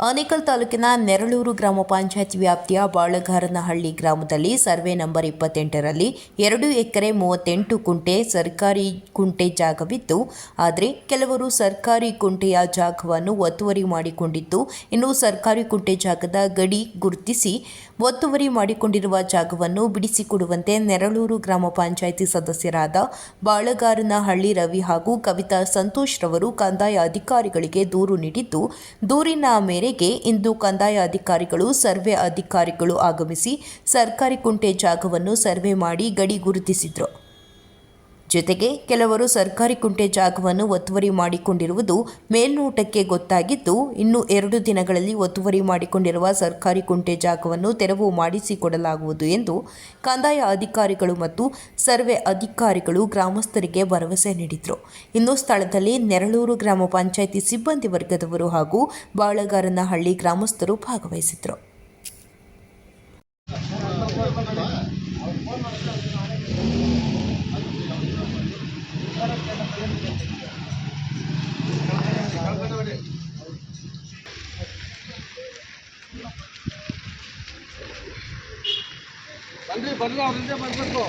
ಆನೇಕಲ್ ತಾಲೂಕಿನ ನೆರಳೂರು ಗ್ರಾಮ ಪಂಚಾಯತ್ ವ್ಯಾಪ್ತಿಯ ಬಾಳಗಾರನಹಳ್ಳಿ ಗ್ರಾಮದಲ್ಲಿ ಸರ್ವೆ ನಂಬರ್ ಇಪ್ಪತ್ತೆಂಟರಲ್ಲಿ ಎರಡು ಎಕರೆ ಮೂವತ್ತೆಂಟು ಕುಂಟೆ ಸರ್ಕಾರಿ ಕುಂಟೆ ಜಾಗವಿದ್ದು ಆದರೆ ಕೆಲವರು ಸರ್ಕಾರಿ ಕುಂಟೆಯ ಜಾಗವನ್ನು ಒತ್ತುವರಿ ಮಾಡಿಕೊಂಡಿದ್ದು, ಇನ್ನು ಸರ್ಕಾರಿ ಕುಂಟೆ ಜಾಗದ ಗಡಿ ಗುರುತಿಸಿ ಒತ್ತುವರಿ ಮಾಡಿಕೊಂಡಿರುವ ಜಾಗವನ್ನು ಬಿಡಿಸಿಕೊಡುವಂತೆ ನೆರಳೂರು ಗ್ರಾಮ ಪಂಚಾಯಿತಿ ಸದಸ್ಯರಾದ ಬಾಳಗಾರನಹಳ್ಳಿ ರವಿ ಹಾಗೂ ಕವಿತಾ ಸಂತೋಷ್ ರವರು ಕಂದಾಯ ಅಧಿಕಾರಿಗಳಿಗೆ ದೂರು ನೀಡಿದ್ದು, ದೂರಿನ ಮೇರೆಗೆ ಇಂದು ಕಂದಾಯ ಅಧಿಕಾರಿಗಳು, ಸರ್ವೆ ಅಧಿಕಾರಿಗಳು ಆಗಮಿಸಿ ಸರ್ಕಾರಿ ಕುಂಟೆ ಜಾಗವನ್ನು ಸರ್ವೆ ಮಾಡಿ ಗಡಿ ಗುರುತಿಸಿದ್ರು. ಜೊತೆಗೆ ಕೆಲವರು ಸರ್ಕಾರಿ ಕುಂಟೆ ಜಾಗವನ್ನು ಒತ್ತುವರಿ ಮಾಡಿಕೊಂಡಿರುವುದು ಮೇಲ್ನೋಟಕ್ಕೆ ಗೊತ್ತಾಗಿದ್ದು, ಇನ್ನು ಎರಡು ದಿನಗಳಲ್ಲಿ ಒತ್ತುವರಿ ಮಾಡಿಕೊಂಡಿರುವ ಸರ್ಕಾರಿ ಕುಂಟೆ ಜಾಗವನ್ನು ತೆರವು ಮಾಡಿಸಿಕೊಡಲಾಗುವುದು ಎಂದು ಕಂದಾಯ ಅಧಿಕಾರಿಗಳು ಮತ್ತು ಸರ್ವೆ ಅಧಿಕಾರಿಗಳು ಗ್ರಾಮಸ್ಥರಿಗೆ ಭರವಸೆ ನೀಡಿದರು. ಇನ್ನು ಸ್ಥಳದಲ್ಲಿ ನೆರಳೂರು ಗ್ರಾಮ ಪಂಚಾಯಿತಿ ಸಿಬ್ಬಂದಿ ವರ್ಗದವರು ಹಾಗೂ ಬಾಳಗಾರನಹಳ್ಳಿ ಗ್ರಾಮಸ್ಥರು ಭಾಗವಹಿಸಿದರು ಬನ್ರಿ ಬರ್ರಿ ಅವ್ರ ಹಿಂದೆ ಬರ್ಬೇಕು.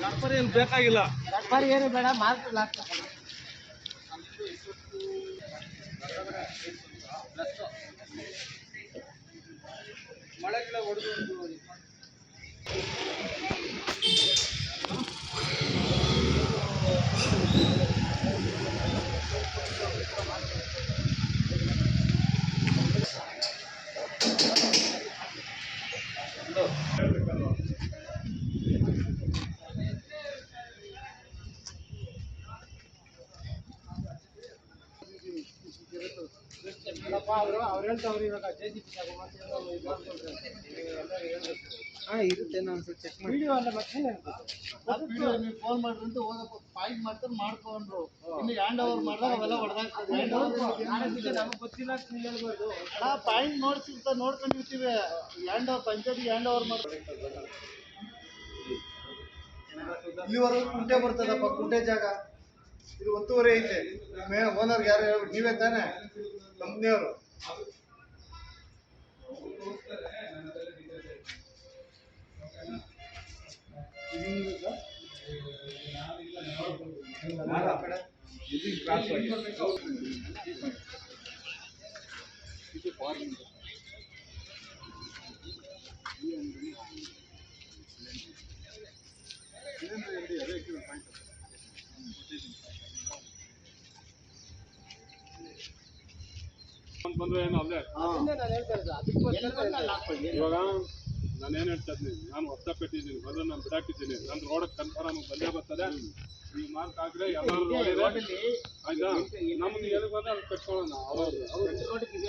ವ್ಯಾಪಾರಿ ಏನು ಬೇಕಾಗಿಲ್ಲ. ವ್ಯಾಪಾರಿ ಏನು ಬೇಡ ಮಾರ್ಕೆಟ್ ಹಾಕ್ತಾರೆ ಮಳೆ ಗಿಡ ಹೊಡೆದು ಹೇಳ್ತಾವ್ರು ಇವಾಗ ಜೆ ಸಿ ಪಿ ತಗೊಂಬಂದು ಏನೋ ಇದು ಮಾಡ್ಕೊಳ್ತಾರೆ. ಎಲ್ಲ ಹೇಳ್ಬೇಕು. ಹಾಂ ಇರುತ್ತೇನೋ ಅನ್ಸುತ್ತೆ ಚೆಕ್ ಮಾಡಿ. ವಿಡಿಯೋ ಎಲ್ಲ ಮತ್ತೆ ನೀವು ಫೋನ್ ಮಾಡ್ರಿ ಅಂತ ಹೋಗಪ್ಪ ಪಾಯಿಂಟ್ ಮಾಡ್ತಾರೆ ಮಾಡ್ಕೊಂಡ್ರು. ಇನ್ನು ಹ್ಯಾಂಡ್ ಓವರ್ ಮಾಡಿದಾಗ ಅವೆಲ್ಲ ಹೊಡೆದಾಗ್ತದೆ ಹ್ಯಾಂಡ್ ಓವರ್ ನಮಗೆ ಗೊತ್ತಿಲ್ಲ ನೀವ್ ಅಣ್ಣ ಪಾಯಿಂಟ್ ನೋಡ್ಸಿರ್ತ ನೋಡ್ಕೊಂಡಿರ್ತೀವಿ. ಹ್ಯಾಂಡ್ ಓವರ್ ಪಂಚಾಯತಿಗೆ ಹ್ಯಾಂಡ್ ಓವರ್ ಇಲ್ಲಿವರೆಗೂ ಕುಂಟೆ ಬರ್ತದಪ್ಪ ಕುಂಟೆ ಜಾಗ. ಇದು ಒತ್ತುವರಿ ಐತೆ. ಓನರ್ ಓನರ್ಗೆ ಯಾರು ಹೇಳ್ಬಿಟ್ಟು ನೀವೇ ತಾನೆ? ಕಂಪ್ನಿಯವರು ಬಂದ್ರೆ ಏನು ಅಲ್ಲೇ? ಇವಾಗ? ನಾನು ಏನ್ ಹೇಳ್ತಾ ಇದ್ದೀನಿ ನಾನು ಹೊಸ ಕಟ್ಟಿದ್ದೀನಿ ಬಂದ್ರೆ ನಾನು ಬಿಡಾಕಿದ್ದೀನಿ ನಾನು ರೋಡಕ್ಕೆ ಕನ್ಫರ್ಮ್ ಬಂದೇ ಬರ್ತದೆ. ಈ ಮಾರ್ಕ್ ಆದ್ರೆ ಎಲ್ಲರೂ ಆಯ್ತಾ? ನಮ್ಗೆ ಎಲ್ಲಿ ಬಂದ್ರೆ ಅಲ್ಲಿ ಕಟ್ಕೊಳ್ಳೋಣ. ಅವಾಗ Adjustment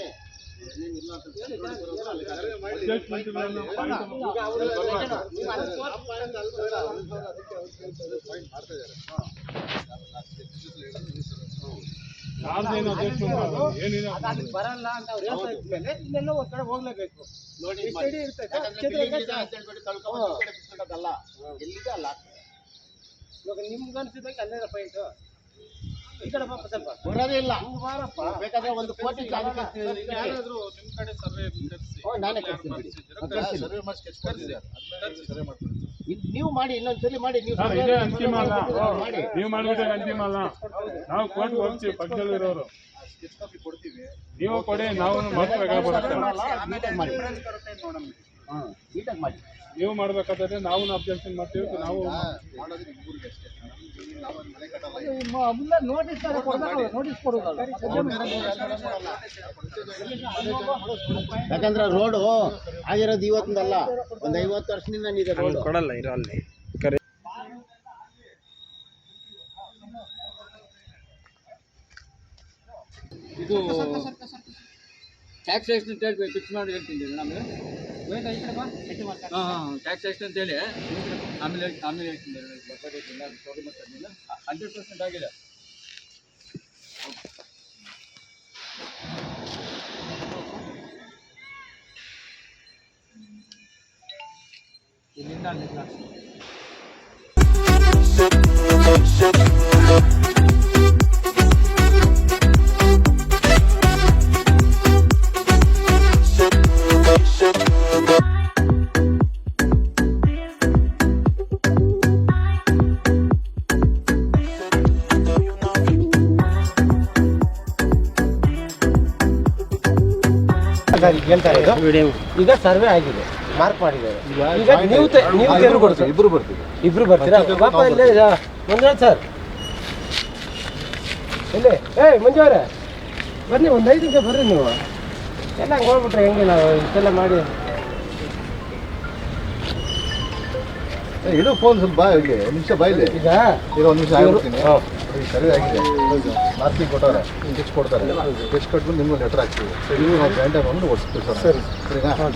ಬರಲ್ಲ ಅಂತ ಅವ್ರು ಹೇಳ್ತಾ ಇದ್ಮೇಲೆ ಇನ್ನೆಲ್ಲ ಒಂದ್ ಕಡೆ ಹೋಗ್ಲೇಬೇಕು ನೋಡಿ ಇವಾಗ ನಿಮ್ಗೆ ಅನ್ಸಿದಂಗೆ ಅಲ್ಲೇನ ಪಾಯಿಂಟ್ ಈ ಕಡೆ ಪಾಪ ಸ್ವಲ್ಪ ಬರೋದೇ ಇಲ್ಲ. ಹಂಗ್ ಬಾರಪ್ಪ. ಬೇಕಾದ್ರೆ ಒಂದು ಕೋಟಿ ಜಾಗಕ್ಕೆ ಯಾರಾದ್ರೂ ನಿಮ್ ಕಡೆ ಸರ್ವೆ ಕರ್ಸಿ ನಾನೇ ಸರ್ವೆ ಮಾಡಿ. ಸರ್ವೆ ಮಾಡ್ತೀನಿ. ನೀವು ಮಾಡಿ ಇನ್ನೊಂದ್ಸಲಿ ಮಾಡಿ. ನೀವು ಸರ್ ಸರ್ವೆ ಇದೇ ಅಂತಿಮ ಅಲ್ಲ. ಮಾಡಿ. ನೀವು ಮಾಡಿದ್ರೆ ಅಂತಿಮ ಅಲ್ಲ. ನಾವು ಕೋರ್ಟ್ ಹೋಗ್ತೀವಿ ಪಕ್ಕದಲ್ಲಿ ಇರೋರು ನೀವು ಕೊಡಿ ನಾವು ನೀಟಾಗಿ ಮಾಡಿ. ಹಾಂ ನೀಟಾಗಿ ಮಾಡಿ. ನೀವು ಮಾಡ್ಬೇಕಾದ್ರೆ ನಾವು ಅಬ್ಜೆಕ್ಷನ್ ಮಾಡ್ತೀವಿ ನಾವು ಮಾಡೋದು ಇಬ್ಬರಿಗೆ ಅಷ್ಟೇ. ಮುಂದೆ ನೋಟಿಸ್ ಕೊಡ್ಬೇಕು ನೋಟಿಸ್ ಕೊಡೋದಲ್ಲ ಯಾಕಂದ್ರೆ ರೋಡು ಆಗಿರೋದು ಇವತ್ತಿಂದಲ್ಲ ಒಂದು ಐವತ್ತು ವರ್ಷದಿಂದ ಇದೆ ರೋಡ್ ಕೊಡಲ್ಲ ಇರೋ ಅಲ್ಲಿ. ಇದು ಟ್ಯಾಕ್ಸ್ ಎಷ್ಟು ಫಿಕ್ಸ್ ಮಾಡಿ ಹೇಳ್ತಿದ್ದೀವಿ ನಮಗೆ. ಹಾಂ ಟ್ಯಾಕ್ಸ್ ಎಷ್ಟು ಅಂತ ಹೇಳಿ. ಆಮೇಲೆ ಆಮೇಲೆ ಹೇಳ್ತೀನಿ ಹಂಡ್ರೆಡ್ ಪರ್ಸೆಂಟ್ ಆಗಿದೆ. ಇಲ್ಲಿಂದ ಅಲ್ಲಿಂದ ಸರ್ ಈಗ ಹೇಳ್ತಾ ಇರೋದು ಈಗ ಸರ್ವೆ ಆಗಿದೆ ಮಾರ್ಕ್ ಮಾಡಿದ್ದಾರೆ. ಈಗ ನೀವು ನೀವು ಇಬ್ರು ಬರ್ತೀವಿ. ಇಬ್ರು ಬರ್ತೀರಾ? ಪಾಪ ಇಲ್ಲೇ ಮಂಜುನಾಥ್ ಸರ್. ಇಲ್ಲ ಏಯ್ ಮಂಜು ಅವರೇ. ಬನ್ನಿ ಒಂದು ಐದು ನಿಮಿಷ ಬರ್ರಿ ನೀವು. ಎಲ್ಲ ಹಂಗೆ ಹೋಗ್ಬಿಟ್ರೆ ಹೆಂಗೆ ನಾವು ಇಷ್ಟೆಲ್ಲ ಮಾಡಿ? ಇಡು ಫೋನ್ ಸ್ವಲ್ಪ ಬಾ ಇಲ್ಲಿ ಒಂದು ನಿಮಿಷ ಬಾ ಇಲ್ಲಿ. ಈಗ? ಈಗ ಒಂದು ನಿಮಿಷ ಇವ್ರು- ಈಗ ಆಗಿದೆ. ಮಾರ್ಕಿಂಗ್ ಕೊಟ್ಟಾರೆ ಸ್ಕೆಚ್ ಕೊಡ್ತಾರೆ. ಸ್ಕೆಚ್ ಕೊಟ್ಬಿಟ್ಟು ನಿಮ್ಗೆ ಲೆಟರ್ ಹಾಕ್ತೀವಿ. ನೀವು ನಾವು ಜಾಯಿಂಟ್ ಬಂದು ಓಡಿಸ್ತೀವಿ ಸರ್. ಸರಿನಾ? ಸರ್,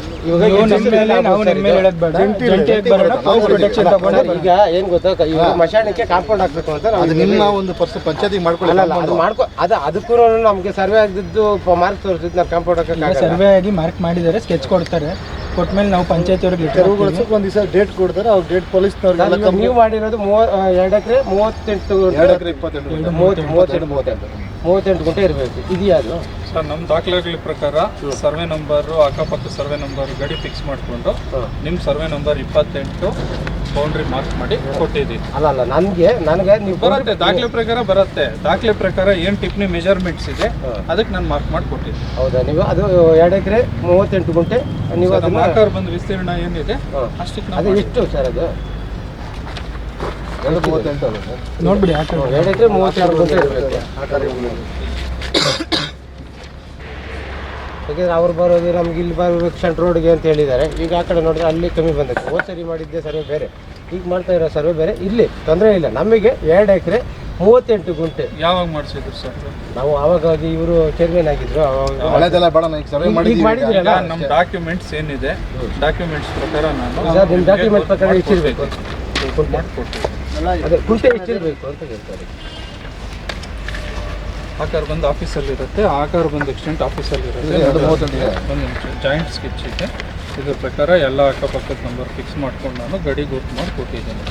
ಈಗ ಏನು ಗೊತ್ತಾ? ಇವಾಗ ಮಶಾಣಕ್ಕೆ ಕಾಂಪೌಂಡ್ ಹಾಕ್ಬೇಕು ಅಂತ ಅದು ನಿಮ್ಮ ಒಂದು ಪರ್ಸ್ ಪಂಚಾಯತಿ ಮಾಡ್ಕೊಳ್ಳಿ ಮಾಡ್ಕೊ ಅದು ಅದಕ್ಕೂ ನಮಗೆ ಸರ್ವೆ ಆಗಿದ್ದು ಮಾರ್ಕ್ ತೋರಿಸಿದ್ದು ನಾವು ಕಾಂಪೌಂಡ್ ಈಗ ಹಾಕಕ್ಕೆ ಸರ್ವೆ ಆಗಿ ಮಾರ್ಕ್ ಮಾಡಿದ್ದಾರೆ ಸ್ಕೆಚ್ ಕೊಡ್ತಾರೆ. ಕೊಟ್ಮೇಲೆ ನಾವು ಪಂಚಾಯತಿ ಅವ್ರಿಗೆ ಒಂದು ದಿವಸ ಡೇಟ್ ಕೊಡ್ತಾರೆ ಅವ್ರು ಡೇಟ್ ಪೊಲೀಸ್ ನೀವು ಮಾಡಿರೋದು ಮೂವ ಎರಡು ಎಕರೆ ಮೂವತ್ತೆಂಟು ಎರಡು ಎಕರೆ ಇಪ್ಪತ್ತೆಂಟು ಮೂವತ್ತು ಮೂವತ್ತೆಂಟು ಮೂವತ್ತೆಂಟು ಮೂವತ್ತೆಂಟು ಗುಂಟೆ ಇರಬೇಕು. ಇದೆಯಾ ಅದು ಸರ್ ನಮ್ಮ ದಾಖಲೆಗಳ ಪ್ರಕಾರ ಸರ್ವೆ ನಂಬರು ಅಕ್ಕಪಕ್ಕ ಸರ್ವೆ ನಂಬರ್ ಗಡಿ ಫಿಕ್ಸ್ ಮಾಡಿಕೊಂಡು ನಿಮ್ಮ ಸರ್ವೆ ನಂಬರ್ ಇಪ್ಪತ್ತೆಂಟು ಬೌಂಡ್ರಿ ಮಾರ್ಕ್ ಮಾಡಿ ಕೊಟ್ಟಿದ್ದೀವಿ. ಅಲ್ಲ ಅಲ್ಲ ನನಗೆ ನನಗೆ ನೀವು ಬರುತ್ತೆ ದಾಖಲೆ ಪ್ರಕಾರ ಬರುತ್ತೆ. ದಾಖಲೆ ಪ್ರಕಾರ ಏನು ಟಿಪ್ನಿ ಮೆಜರ್ಮೆಂಟ್ಸ್ ಇದೆ ಅದಕ್ಕೆ ನಾನು ಮಾರ್ಕ್ ಮಾಡಿ ಕೊಟ್ಟಿದ್ದೀನಿ. ಹೌದಾ? ನೀವು ಅದು ಎರಡು ಎಕರೆ ಮೂವತ್ತೆಂಟು ಗುಂಟೆ ನೀವು ಅದು ಅದನ್ನ ಆಕಾರ ಬಂದು ವಿಸ್ತೀರ್ಣ ಏನಿದೆ. ಅಷ್ಟಕ್ಕೆ ಅದು ಎಷ್ಟು ಸರ್ ಅದು? ಎರಡು ಮೂವತ್ತೆಂಟು ನೋಡ್ಬಿಡಿ ಎರಡು ಎಕರೆ ಮೂವತ್ತೆರಡು ಗುಂಟೆ ಇರಬೇಕು ಆ ಕಾರ್ಯ ಯಾಕೆಂದ್ರೆ ಅವ್ರು ಬರೋದು ನಮ್ಗೆ ಇಲ್ಲಿ ಬರಬೇಕು ಸೆಂಟ್ ರೋಡ್ಗೆ ಅಂತ ಹೇಳಿದ್ದಾರೆ. ಈಗ ಆ ಕಡೆ ನೋಡಿದ್ರೆ ಅಲ್ಲಿ ಕಮ್ಮಿ ಬಂದಕ್ಕೆ ಹೋದ್ ಸರಿ ಮಾಡಿದ್ದೆ ಸರ್ವೆ ಬೇರೆ. ಈಗ ಮಾಡ್ತಾ ಇರೋ ಸರ್ವೆ ಬೇರೆ. ಇಲ್ಲಿ ತೊಂದರೆ ಇಲ್ಲ. ನಮಗೆ ಎರಡು ಎಕರೆ ಮೂವತ್ತೆಂಟು ಗುಂಟೆ. ಯಾವಾಗ ಮಾಡಿಸಿದ್ರು ಸರ್? ನಾವು ಆವಾಗ ಇವರು ಚೇರ್ಮನ್ ಆಗಿದ್ರು ಅವಾಗ ಹಳೆದೆಲ್ಲ ಬೇಡ ಈಗ ಸರ್ವೆ ಈಗ ಮಾಡಿದ್ದೀವಿ ನಮ್ಮ ಡಾಕ್ಯುಮೆಂಟ್ಸ್ ಏನಿದೆ ಡಾಕ್ಯುಮೆಂಟ್ಸ್ ಪ್ರಕಾರ ನಾನು ನಿಮ್ಮ ಡಾಕ್ಯುಮೆಂಟ್ ಪ್ರಕಾರ ಇಷ್ಟಿರ್ಬೇಕು ಅದೇ ಗುಂಟೆ ಇಷ್ಟಿರ್ಬೇಕು ಅಂತ ಹೇಳ್ತಾರೆ. ಆಕಾರ ಬಂದು ಆಫೀಸಲ್ಲಿ ಇರುತ್ತೆ ಆಕಾರ ಬಂದು ಎಕ್ಸ್ಟೆಂಟ್ ಆಫೀಸಲ್ಲಿ ಇರುತ್ತೆ ಎರಡು ಒಂದು ನಿಮಿಷ ಜಾಯಿಂಟ್ ಸ್ಕೆಚ್ ಇದೆ. ಇದ್ರ ಪ್ರಕಾರ ಎಲ್ಲ ಅಕ್ಕಪಕ್ಕದ ನಂಬರ್ ಫಿಕ್ಸ್ ಮಾಡ್ಕೊಂಡು ನಾನು ಗಡಿ ಗುರುತು ಮಾಡಿ ಕೊಟ್ಟಿದ್ದೀನಿ.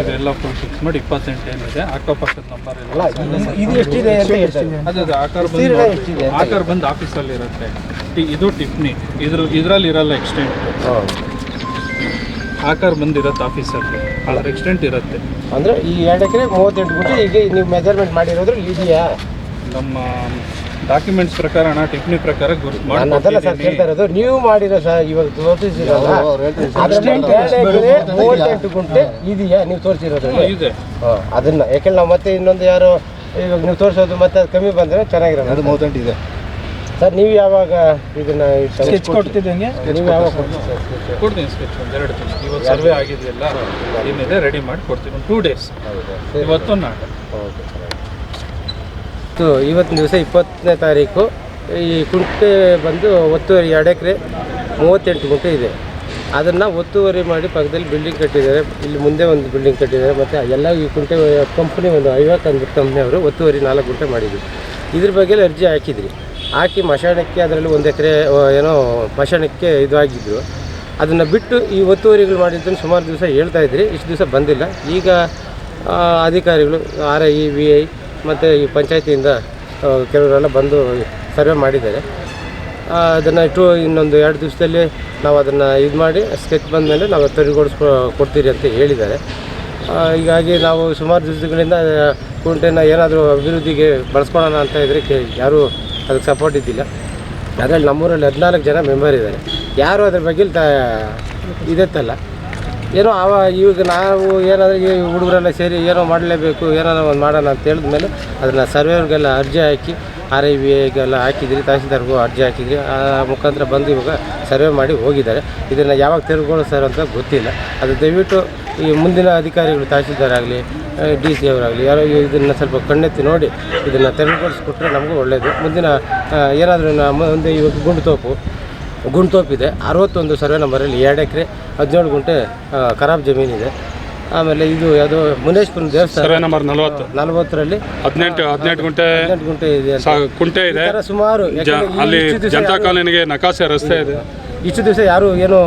ಇದೆಲ್ಲ ಫುಲ್ ಫಿಕ್ಸ್ ಮಾಡಿ ಇಪ್ಪತ್ತೆಂಟು ಏನಿದೆ. ಅಕ್ಕಪಕ್ಕದ ನಂಬರ್ ಹೇಳ್ತಾರೆ ಅದು ಅದು ಆಕಾರ ಬಂದು ಆಕಾರ ಬಂದು ಆಫೀಸಲ್ಲಿ ಇರುತ್ತೆ ಇದು ಟಿಪ್ನಿ ಇದ್ರ ಇದರಲ್ಲಿ ಇರಲ್ಲ ಎಕ್ಸ್ಟೆಂಟ್ ಆಕಾರ ಬಂದಿರುತ್ತೆ ಆಫೀಸಲ್ಲಿ. ಅದ್ರ ಎಕ್ಸ್ಟೆಂಟ್ ಇರುತ್ತೆ. ಅಂದ್ರೆ ಈ ಎರಡು ಎಕರೆ ಮೂವತ್ತೆಂಟು ಗುಂಟೆ ಈಗ ನೀವು ಮೆಜರ್ಮೆಂಟ್ ಮಾಡಿರೋದ್ರ ಇದೆಯಾ ನಮ್ಮ ಡಾಕ್ಯುಮೆಂಟ್ಸ್ ಪ್ರಕಾರ ಅಣ್ಣ ಟೆಕ್ನಿಕ್ ಪ್ರಕಾರ ಗುರ್ತು ನಾನು ಅದಲ್ಲ ಸರ್ ಕೇಳ್ತಾ ಇರೋದು ನೀವು ಮಾಡಿರೋ ಸರ್ ಇವಾಗ ತೋರಿಸಿರಲ್ಲ ಮೂವತ್ತೆಂಟು ಗುಂಟೆ ಇದೆಯಾ ನೀವು ತೋರಿಸಿರೋದ್ರಲ್ಲಿ ಇದೆ ಹಾಂ ಅದನ್ನ ಯಾಕೆಂದ್ರೆ ನಾವು ಮತ್ತೆ ಇನ್ನೊಂದು ಯಾರು ಇವಾಗ ನೀವು ತೋರಿಸೋದು ಮತ್ತೆ ಅದು ಕಮ್ಮಿ ಬಂದರೆ ಚೆನ್ನಾಗಿರೋದು ಮೂವತ್ತೆಂಟು ಇದೆ ಸರ್ ನೀವು ಯಾವಾಗ ಇದನ್ನ ಸ್ಕೆಚ್ ಕೊಡ್ತಿದ್ದಂಗೆ ನೀವು ಯಾವಾಗ ಕೊಡ್ತೀವಿ ಸರ್ sketch? ಕೊಡ್ತೀನಿ ಸ್ಕೆಚ್ ಒಂದು ಎರಡು ದಿನ. ಇವತ್ತು ಸರ್ವೆ ಆಗಿದೆಯಲ್ಲ ಏನಿದೆ ರೆಡಿ ಮಾಡಿ ಕೊಡ್ತೀನಿ. ಒಂದು ಟೂ ಡೇಸ್ ಹೌದಾ? ಸರಿ. ಇವತ್ತು ನಾಳೆ. Okay sir. ಇವತ್ತಿನ ದಿವಸ ಇಪ್ಪತ್ತನೇ ತಾರೀಕು. ಈ ಕುಂಟೆ ಬಂದು ಒತ್ತುವರಿ ಎರಡು ಎಕರೆ ಮೂವತ್ತೆಂಟು ಗುಂಟೆ ಇದೆ. ಅದನ್ನು ಒತ್ತುವರಿ ಮಾಡಿ ಪಕ್ಕದಲ್ಲಿ ಬಿಲ್ಡಿಂಗ್ ಕಟ್ಟಿದ್ದಾರೆ. ಇಲ್ಲಿ ಮುಂದೆ ಒಂದು ಬಿಲ್ಡಿಂಗ್ ಕಟ್ಟಿದ್ದಾರೆ. ಮತ್ತು ಎಲ್ಲ ಈ ಕುಂಟೆ ಕಂಪ್ನಿ ಒಂದು ಐವತ್ತು ಅಂದ್ಬಿಟ್ಟು ಕಂಪ್ನಿಯವರು ಒತ್ತುವರಿ ನಾಲ್ಕು ಗುಂಟೆ ಮಾಡಿದ್ರು. ಇದ್ರ ಬಗ್ಗೆ ಅರ್ಜಿ ಹಾಕಿದ್ರಿ. ಹಾಕಿ ಮಶಾಣಕ್ಕೆ ಅದರಲ್ಲಿ ಒಂದು ಎಕರೆ ಏನೋ ಮಶಾಣಕ್ಕೆ ಇದು ಆಗಿದ್ರು ಅದನ್ನು ಬಿಟ್ಟು ಈ ಒತ್ತುವರಿಗಳು ಮಾಡಿದ್ದನ್ನು ಸುಮಾರು ದಿವಸ ಹೇಳ್ತಾ ಇದ್ರಿ, ಇಷ್ಟು ದಿವಸ ಬಂದಿಲ್ಲ. ಈಗ ಅಧಿಕಾರಿಗಳು, ಆರ್ ಐ ವಿ ಐ ಮತ್ತು ಈ ಪಂಚಾಯತಿಯಿಂದ ಕೆಲವರೆಲ್ಲ ಬಂದು ಸರ್ವೆ ಮಾಡಿದ್ದಾರೆ. ಅದನ್ನು ಇಟ್ಟು ಇನ್ನೊಂದು ಎರಡು ದಿವಸದಲ್ಲಿ ನಾವು ಅದನ್ನು ಇದು ಮಾಡಿ, ಸ್ಕೆಚ್ ಬಂದ ಮೇಲೆ ನಾವು ತೆರವುಗೊಳಿಸ್ಕೊ ಕೊಡ್ತೀರಿ ಅಂತ ಹೇಳಿದ್ದಾರೆ. ಹೀಗಾಗಿ ನಾವು ಸುಮಾರು ದಿವಸಗಳಿಂದ ಕುಂಟೆನ ಏನಾದರೂ ಅಭಿವೃದ್ಧಿಗೆ ಬಳಸ್ಕೊಳ್ಳೋಣ ಅಂತ ಇದ್ದರೆ ಯಾರೂ ಅದಕ್ಕೆ ಸಪೋರ್ಟ್ ಇದ್ದಿಲ್ಲ. ಅದರಲ್ಲಿ ನಮ್ಮೂರಲ್ಲಿ ಹದಿನಾಲ್ಕು ಜನ ಮೆಂಬರ್ ಇದ್ದಾರೆ. ಯಾರು ಅದ್ರ ಬಗ್ಗೆ ತ ಇದೆತ್ತಲ್ಲ. ಏನೋ ಅವ ಈಗ ನಾವು ಏನಾದರೂ ಈ ಹುಡುಗರೆಲ್ಲ ಸೇರಿ ಏನೋ ಮಾಡಲೇಬೇಕು, ಏನಾದ್ರು ಒಂದು ಮಾಡೋಣ ಅಂತ ಹೇಳಿದ್ಮೇಲೆ ಅದನ್ನು ಸರ್ವೇವ್ರಿಗೆಲ್ಲ ಅರ್ಜಿ ಹಾಕಿ ಆರ್ ಐ ವಿ ಐಗೆಲ್ಲ ಹಾಕಿದ್ರಿ, ತಹಸೀಲ್ದಾರ್ಗೂ ಅರ್ಜಿ ಹಾಕಿದ್ರಿ, ಆ ಮುಖಾಂತರ ಬಂದು ಇವಾಗ ಸರ್ವೆ ಮಾಡಿ ಹೋಗಿದ್ದಾರೆ. ಇದನ್ನು ಯಾವಾಗ ತೆರವುಗೊಳಿಸ್ತಾರೆ ಅಂತ ಗೊತ್ತಿಲ್ಲ. ಅದು ದಯವಿಟ್ಟು ಈ ಮುಂದಿನ ಅಧಿಕಾರಿಗಳು, ತಹಸೀಲ್ದಾರ್ ಆಗಲಿ ಡಿ ಸಿ ಅವರಾಗಲಿ ಯಾರೋ ಇದನ್ನು ಸ್ವಲ್ಪ ಕಣ್ಣೆತ್ತಿ ನೋಡಿ ಇದನ್ನು ತೆರವುಗೊಳಿಸ್ಕೊಟ್ರೆ ನಮಗೂ ಒಳ್ಳೆಯದು ಮುಂದಿನ ಏನಾದರೂ ಮುಂದೆ ಇವಾಗ ಗುಂಡುತೋಪು ಗುಂಡ್ತೋಪಿದೆ ಅರವತ್ತೊಂದು ಸರ್ವೆ ನಂಬರಲ್ಲಿ ಎರಡು ಎಕರೆ ಹದಿನೇಳು ಗುಂಟೆ ಖರಾಬ್ ಜಮೀನಿದೆ. ಆಮೇಲೆ ಇದು ಯಾವುದು ಮುನೇಶ್ವರನ ದೇವಸ್ಥಾನ. ಸರ್ವೆ ನಂಬರ್ ನಲವತ್ತು. ನಲವತ್ತರಲ್ಲಿ ಹದಿನೆಂಟು ಹದಿನೆಂಟು ಗುಂಟೆ ಹದಿನೆಂಟು ಗುಂಟೆ ಇದೆ. ಕುಂಟೆ ಸುಮಾರು ಅಲ್ಲಿ ಜನತಾ ಕಾಲೋನಿಗೆ ನಕಾಸೆ ರಸ್ತೆ ಇದೆ. ಇಷ್ಟು ದಿವಸ ಯಾರು ಏನೂ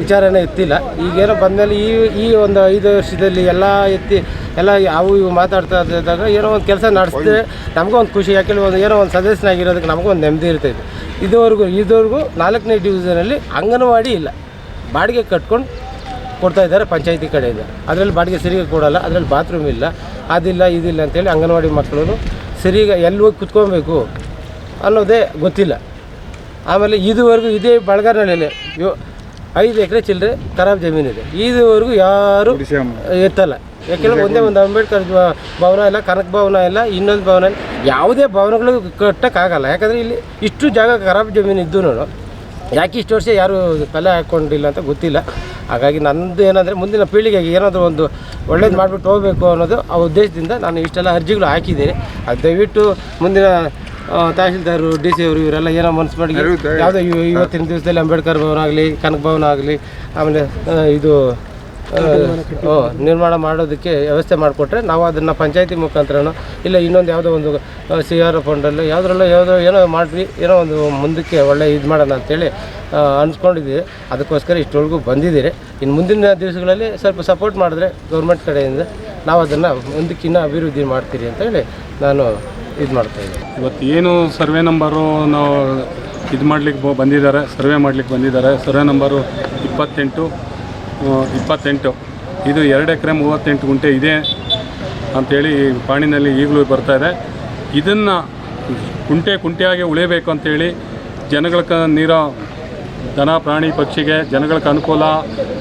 ವಿಚಾರನೇ ಎತ್ತಿಲ್ಲ. ಈಗೇನೋ ಬಂದಮೇಲೆ ಈ ಈ ಒಂದು ಐದು ವರ್ಷದಲ್ಲಿ ಎಲ್ಲ ಎತ್ತಿ, ಎಲ್ಲ ಅವು ಇವು ಮಾತಾಡ್ತಾ ಇದ್ದಾಗ ಏನೋ ಒಂದು ಕೆಲಸ ನಡೆಸಿದ್ರೆ ನಮಗೂ ಒಂದು ಖುಷಿ, ಯಾಕೆಂದ್ರೆ ಒಂದು ಏನೋ ಒಂದು ಸದಸ್ಯನಾಗಿರೋದಕ್ಕೆ ನಮಗೂ ಒಂದು ನೆಮ್ಮದಿ ಇರ್ತೈತೆ ಇದುವರೆಗೂ ಇದುವರೆಗೂ ನಾಲ್ಕನೇ ಡಿವಿಷನಲ್ಲಿ ಅಂಗನವಾಡಿ ಇಲ್ಲ. ಬಾಡಿಗೆ ಕಟ್ಕೊಂಡು ಕೊಡ್ತಾ ಇದ್ದಾರೆ ಪಂಚಾಯತಿ ಕಡೆಯಿಂದ. ಅದರಲ್ಲಿ ಬಾಡಿಗೆ ಸರಿಗೆ ಕೊಡೋಲ್ಲ, ಅದರಲ್ಲಿ ಬಾತ್ರೂಮ್ ಇಲ್ಲ. ಅದಿಲ್ಲ, ಇದಿಲ್ಲ ಅಂತೇಳಿ ಅಂಗನವಾಡಿ ಮಕ್ಕಳು ಸರಿಗೆ ಎಲ್ಲಿ ಹೋಗಿ ಕುತ್ಕೊಬೇಕು ಅನ್ನೋದೇ ಗೊತ್ತಿಲ್ಲ. ಆಮೇಲೆ ಇದುವರೆಗೂ ಇದೇ ಬಳಗಾರಿನಲ್ಲಿ ಯೋ ಐದು ಎಕರೆ ಚಿಲ್ಲರೆ ಖರಾಬ್ ಜಮೀನಿದೆ ಇದುವರೆಗೂ ಯಾರು ಎತ್ತಲ್ಲ. ಯಾಕೆಂದರೆ ಒಂದೇ ಒಂದು ಅಂಬೇಡ್ಕರ್ ಭವನ ಇಲ್ಲ ಕನಕ ಭವನ ಇಲ್ಲ ಇನ್ನೊಂದು ಭವನ ಇಲ್ಲ. ಯಾವುದೇ ಭವನಗಳು ಕಟ್ಟೋಕ್ಕಾಗಲ್ಲ. ಯಾಕಂದರೆ ಇಲ್ಲಿ ಇಷ್ಟು ಜಾಗ ಖರಾಬ್ ಜಮೀನು ಇದ್ದು ಯಾಕೆ ಇಷ್ಟು ವರ್ಷ ಯಾರು ತಲೆ ಹಾಕ್ಕೊಂಡಿಲ್ಲ ಅಂತ ಗೊತ್ತಿಲ್ಲ. ಹಾಗಾಗಿ ನನ್ನದು ಏನಂದರೆ ಮುಂದಿನ ಪೀಳಿಗೆಗೆ ಏನಾದರೂ ಒಂದು ಒಳ್ಳೇದು ಮಾಡಿಬಿಟ್ಟು ಹೋಗಬೇಕು ಅನ್ನೋದು ಆ ಉದ್ದೇಶದಿಂದ ನಾನು ಇಷ್ಟೆಲ್ಲ ಅರ್ಜಿಗಳು ಹಾಕಿದ್ದೀನಿ. ಅದು ದಯವಿಟ್ಟು ಮುಂದಿನ ಆ, ತಹಶೀಲ್ದಾರು ಡಿ ಸಿ ಅವರು ಇವರೆಲ್ಲ ಏನೋ ಮನಸ್ಸು ಮಾಡಿ ಯಾವುದೇ ಇವ- ಇವತ್ತಿನ ದಿವಸದಲ್ಲಿ ಅಂಬೇಡ್ಕರ್ ಭವನ ಆಗಲಿ ಕನಕ ಭವನ ಆಗಲಿ ಆಮೇಲೆ ಇದು ನಿರ್ಮಾಣ ಮಾಡೋದಕ್ಕೆ ವ್ಯವಸ್ಥೆ ಮಾಡಿಕೊಟ್ರೆ ನಾವು ಅದನ್ನು ಪಂಚಾಯತಿ ಮುಖಾಂತರನೋ ಇಲ್ಲ ಇನ್ನೊಂದು ಯಾವುದೋ ಒಂದು ಸಿ ಆರ್ ಫಂಡಲ್ಲೋ ಯಾವುದ್ರಲ್ಲೋ ಯಾವುದೋ ಏನೋ ಮಾಡಿರಿ ಏನೋ ಒಂದು ಮುಂದಕ್ಕೆ ಒಳ್ಳೆ ಇದು ಮಾಡೋಣ ಅಂತೇಳಿ ಅನ್ಸ್ಕೊಂಡಿದ್ದೀವಿ. ಅದಕ್ಕೋಸ್ಕರ ಇಷ್ಟೊಳಗೂ ಬಂದಿದ್ದೀರಿ. ಇನ್ನು ಮುಂದಿನ ದಿವಸಗಳಲ್ಲಿ ಸ್ವಲ್ಪ ಸಪೋರ್ಟ್ ಮಾಡಿದ್ರೆ ಗೌರ್ಮೆಂಟ್ ಕಡೆಯಿಂದ ನಾವು ಅದನ್ನು ಮುಂದಕ್ಕಿನ್ನ ಅಭಿವೃದ್ಧಿ ಮಾಡ್ತೀರಿ ಅಂತೇಳಿ ನಾನು ಇದು ಮಾಡ್ತಾಯಿದ್ದೀನಿ ಇವತ್ತು ಏನು ಸರ್ವೆ ನಂಬರು ನಾವು ಇದು ಮಾಡ್ಲಿಕ್ಕೆ ಬಂದಿದ್ದಾರೆ, ಸರ್ವೆ ಮಾಡ್ಲಿಕ್ಕೆ ಬಂದಿದ್ದಾರೆ. ಸರ್ವೆ ನಂಬರು ಇಪ್ಪತ್ತೆಂಟು ಇಪ್ಪತ್ತೆಂಟು. ಇದು ಎರಡು ಎಕರೆ ಮೂವತ್ತೆಂಟು ಗುಂಟೆ ಇದೆ ಅಂಥೇಳಿ ಪಾಣಿನಲ್ಲಿ ಈಗಲೂ ಬರ್ತಾ ಇದೆ. ಇದನ್ನು ಕುಂಟೆ ಕುಂಟೆಯಾಗಿ ಉಳಿಯಬೇಕು ಅಂಥೇಳಿ ಜನಗಳ ಕ ನೀರೋ, ದನ, ಪ್ರಾಣಿ, ಪಕ್ಷಿಗೆ ಜನಗಳಿಗೆ ಅನುಕೂಲ,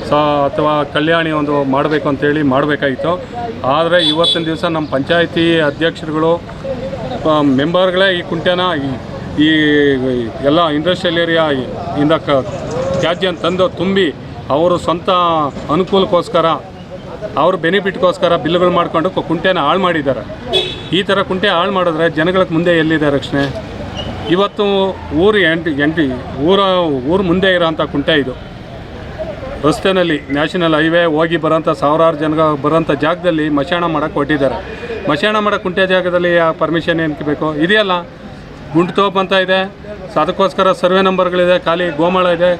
ಸ ಅಥವಾ ಕಲ್ಯಾಣಿ ಒಂದು ಮಾಡಬೇಕು ಅಂತೇಳಿ ಮಾಡಬೇಕಾಗಿತ್ತು. ಆದರೆ ಇವತ್ತಿನ ದಿವಸ ನಮ್ಮ ಪಂಚಾಯಿತಿ ಅಧ್ಯಕ್ಷರುಗಳು ಮೆಂಬರ್ಗಳೇ ಈ ಕುಂಟೆನ ಈ- ಎಲ್ಲ ಇಂಡಸ್ಟ್ರಿಯಲ್ ಏರಿಯಾ ಇಂದ ತ್ಯಾಜ್ಯ ತಂದು ತುಂಬಿ ಅವರು ಸ್ವಂತ ಅನುಕೂಲಕ್ಕೋಸ್ಕರ, ಅವ್ರ ಬೆನಿಫಿಟ್ಗೋಸ್ಕರ ಬಿಲ್ಗಳು ಮಾಡಿಕೊಂಡು ಕುಂಟೆನ ಹಾಳು ಮಾಡಿದ್ದಾರೆ. ಈ ಥರ ಕುಂಟೆ ಹಾಳು ಮಾಡಿದ್ರೆ ಜನಗಳಿಗೆ ಮುಂದೆ ಎಲ್ಲಿದೆ ರಕ್ಷಣೆ? ಇವತ್ತು ಊರು ಎಂಟು ಎಂಟು, ಊರ, ಊರು ಮುಂದೆ ಇರೋಂಥ ಕುಂಟೆ ಇದು. ರಸ್ತೆನಲ್ಲಿ ನ್ಯಾಷನಲ್ ಹೈವೇ ಹೋಗಿ ಬರೋಂಥ ಸಾವಿರಾರು ಜನ ಬರೋಂಥ ಜಾಗದಲ್ಲಿ ಮಶಾಣ ಮಾಡೋಕ್ಕೆ ಕೊಟ್ಟಿದ್ದಾರೆ ಮಶಾಣ ಮಾಡೋ ಕುಂಟೆ ಜಾಗದಲ್ಲಿ ಆ ಪರ್ಮಿಷನ್ ಏನಕ್ಕೆ ಬೇಕು? ಇದೆಯಲ್ಲ ಗುಂಡು ತೋಪ್ ಅಂತ ಇದೆ. ಅದಕ್ಕೋಸ್ಕರ ಸರ್ವೆ ನಂಬರ್ಗಳಿದೆ, ಖಾಲಿ ಗೋಮಾಳ ಇದೆ.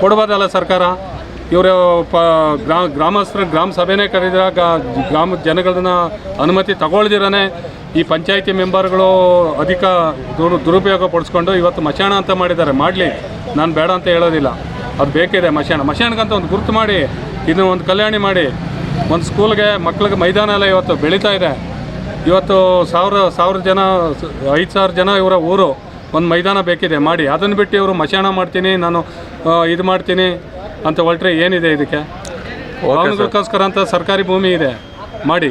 ಕೊಡ್ಬೋದಲ್ಲ ಸರ್ಕಾರ? ಇವರು, ಪ ಗ್ರಾಮ ಗ್ರಾಮಸ್ಥರು ಗ್ರಾಮ ಸಭೆನೇ ಕರೆದಿರ ಗ್ರಾಮ ಜನಗಳನ್ನ ಅನುಮತಿ ತಗೊಳ್ದಿರೋನೆ. ಈ ಪಂಚಾಯಿತಿ ಮೆಂಬರ್ಗಳು ಅಧಿಕ ದುರು, ದುರುಪಯೋಗ ಪಡಿಸ್ಕೊಂಡು ಇವತ್ತು ಮಶಾಣ ಅಂತ ಮಾಡಿದ್ದಾರೆ. ಮಾಡಲಿ. ನಾನು ಬೇಡ ಅಂತ ಹೇಳೋದಿಲ್ಲ. ಅದು ಬೇಕಿದೆ ಮಶಾಣ ಮಶಾಣಕ್ಕಂತ ಒಂದು ಗುರುತು ಮಾಡಿ ಇದನ್ನ ಒಂದು ಕಲ್ಯಾಣಿ ಮಾಡಿ. ಒಂದು ಸ್ಕೂಲ್ಗೆ ಮಕ್ಳಿಗೆ ಮೈದಾನ ಎಲ್ಲ ಇವತ್ತು ಬೆಳೀತಾ ಇದೆ. ಇವತ್ತು ಸಾವಿರ ಸಾವಿರ ಜನ ಐದು ಸಾವಿರ ಜನ ಇವರ ಊರು ಒಂದು ಮೈದಾನ ಬೇಕಿದೆ. ಮಾಡಿ ಅದನ್ನು ಬಿಟ್ಟು ಇವರು ಮಶಾಣ ಮಾಡ್ತೀನಿ ನಾನು ಇದು ಮಾಡ್ತೀನಿ ಅಂತ ಹೊರಟ್ರೆ ಏನಿದೆ ಇದಕ್ಕೆ? ಅವನಿಗೋಸ್ಕರ ಅಂತ ಸರ್ಕಾರಿ ಭೂಮಿ ಇದೆ. ಮಾಡಿ.